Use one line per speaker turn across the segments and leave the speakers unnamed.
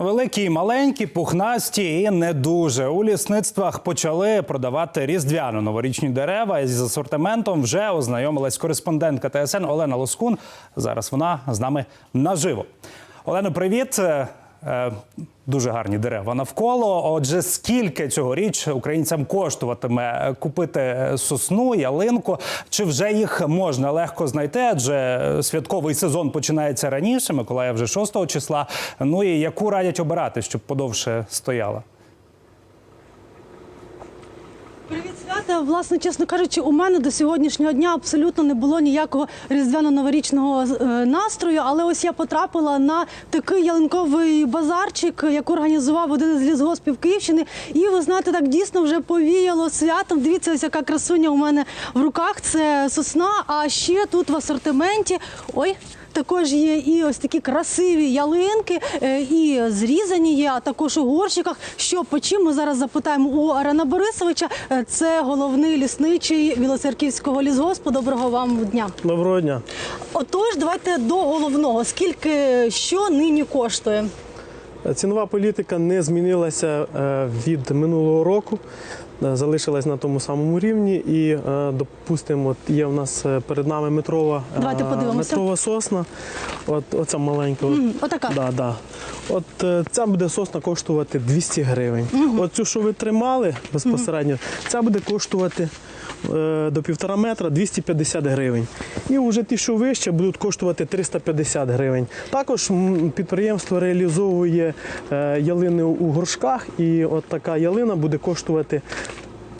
Великі, і маленькі, пухнасті і не дуже. У лісництвах почали продавати різдвяно-новорічні дерева. І з асортиментом вже ознайомилась кореспондентка ТСН Олена Лоскун. Зараз вона з нами наживо. Олено, привіт. Дуже гарні дерева навколо. Отже, скільки цьогоріч українцям коштуватиме купити сосну, ялинку? Чи вже їх можна легко знайти? Адже святковий сезон починається раніше. Миколая вже 6 числа. Ну і яку радять обирати, щоб подовше стояла?
Свята. Власне, чесно кажучи, у мене до сьогоднішнього дня абсолютно не було ніякого різдвяно-новорічного е, настрою. Але ось я потрапила на такий ялинковий базарчик, як організував один із лісгоспів Київщини. І ви знаєте, так дійсно вже повіяло святом. Дивіться, ось яка красуня у мене в руках. Це сосна. А ще тут в асортименті. Ой. Також є і ось такі красиві ялинки, е, і зрізані є, а також у горщиках. Що по чим ми зараз запитаємо у Арена Борисовича. Це головний лісничий Білоцерківського лісгоспу. Доброго вам дня.
Доброго дня.
Отож, давайте до головного. Скільки що нині коштує?
Цінова політика не змінилася е, від минулого року, залишилась на тому самому рівні. І, е, допустимо, от є в нас е, перед нами метрова, е, метрова сосна. От, оця маленька. От,
М, отака.
Да, да. От е, ця буде сосна коштувати 200 гривень. Mm -hmm. Оцю, що ви тримали безпосередньо, ця буде коштувати е, до півтора метра 250 гривень. І вже ті, що вище, будуть коштувати 350 гривень. Також підприємство реалізовує е, ялини у горшках, і от така ялина буде коштувати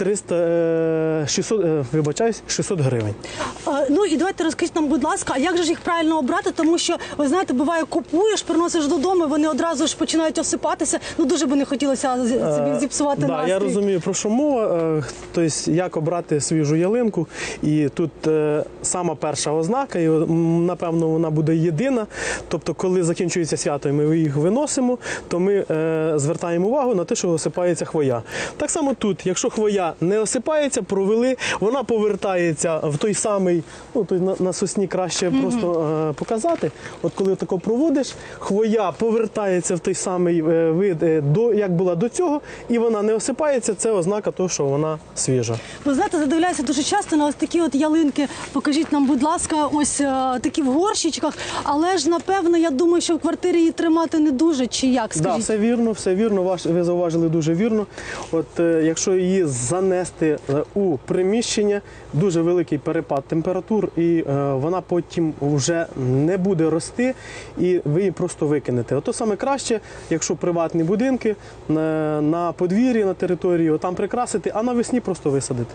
300, е, 600, е, вибачаюсь, 600 гривень.
Е, Ну і давайте розкажіть нам, будь ласка, а як же ж їх правильно обрати? Тому що ви знаєте, буває, купуєш, приносиш додому, і вони одразу ж починають осипатися. Ну дуже би не хотілося собі зіпсувати
Е, Да,
настрій.
я розумію, про що мова. Е, Тобто, як обрати свіжу ялинку. І тут е, сама перша ознака, і напевно вона буде єдина. Тобто, коли закінчується свято, і ми їх виносимо, то ми е, звертаємо увагу на те, що осипається хвоя. Так само тут, якщо хвоя не осипається, провели, вона повертається в той самий, ну той на, на сосні краще просто е, показати. От коли тако проводиш, хвоя повертається в той самий е, вид, е, до як була до цього, і вона не осипається. Це ознака того, що вона свіжа.
Ви знаєте, задивляюся дуже часто на ось такі от ялинки. Покажіть нам, будь ласка, ось е, такі в горщичках. Але ж напевно, я думаю, що в квартирі її тримати не дуже. Чи як
Да, все вірно, все вірно. Ваш ви зауважили дуже вірно. От е, якщо її занести е, у приміщення, дуже великий перепад температур, і е, вона потім вже не буде рости, і ви її просто викинете. Ото саме краще, якщо приватні будинки на, на подвір'ї, на території, там прикрасити, а навесні просто висадити.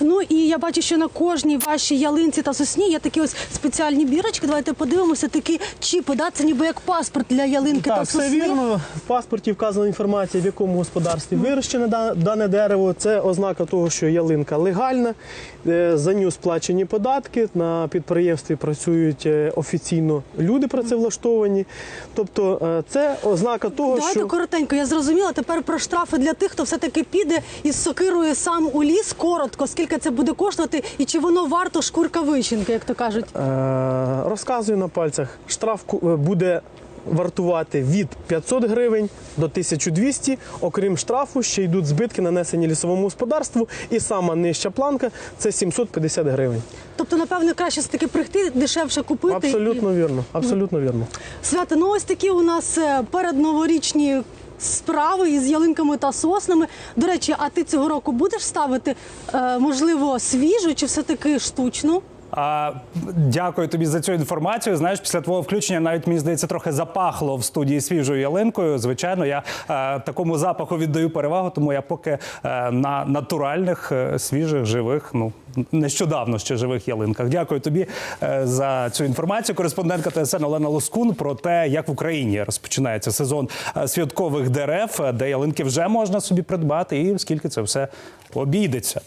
Ну і я бачу, що на кожній вашій ялинці та сосні є такі ось спеціальні бірочки. Давайте подивимося, такі чіпи, да? це ніби як паспорт для ялинки та
Так, все вірно. В паспорті вказана інформація, в якому господарстві вирощене дане дерево. Це ознака того, що ялинка легальна. Е, За нього сплачені податки. На підприємстві працюють е, офіційно люди працевлаштовані. Тобто е, це ознака того,
Давайте
що
коротенько. Я зрозуміла. Тепер про штрафи для тих, хто все таки піде із сокирою сам у ліс. Коротко, скільки це буде коштувати, і чи воно варто шкурка вичинки, як то кажуть.
Розказую на пальцях. Штраф буде вартувати від 500 гривень до 1200. Окрім штрафу, ще йдуть збитки, нанесені лісовому господарству, і сама нижча планка це 750 гривень.
Тобто, напевно, краще все таки прийти, дешевше купити. і-
Абсолютно вірно. Абсолютно вірно.
Свята, ну ось такі у нас е, передноворічні справи із ялинками та соснами. До речі, а ти цього року будеш ставити, е, можливо, свіжу чи все-таки штучну?
А, дякую тобі за цю інформацію. Знаєш, після твого включення навіть мені здається трохи запахло в студії свіжою ялинкою. Звичайно, я е, такому запаху віддаю перевагу, тому я поки е, на натуральних, е, свіжих, живих, ну нещодавно ще живих ялинках. Дякую тобі е, за цю інформацію. Кореспондентка ТСН Олена Лоскун про те, як в Україні розпочинається сезон святкових дерев, де ялинки вже можна собі придбати, і скільки це все обійдеться.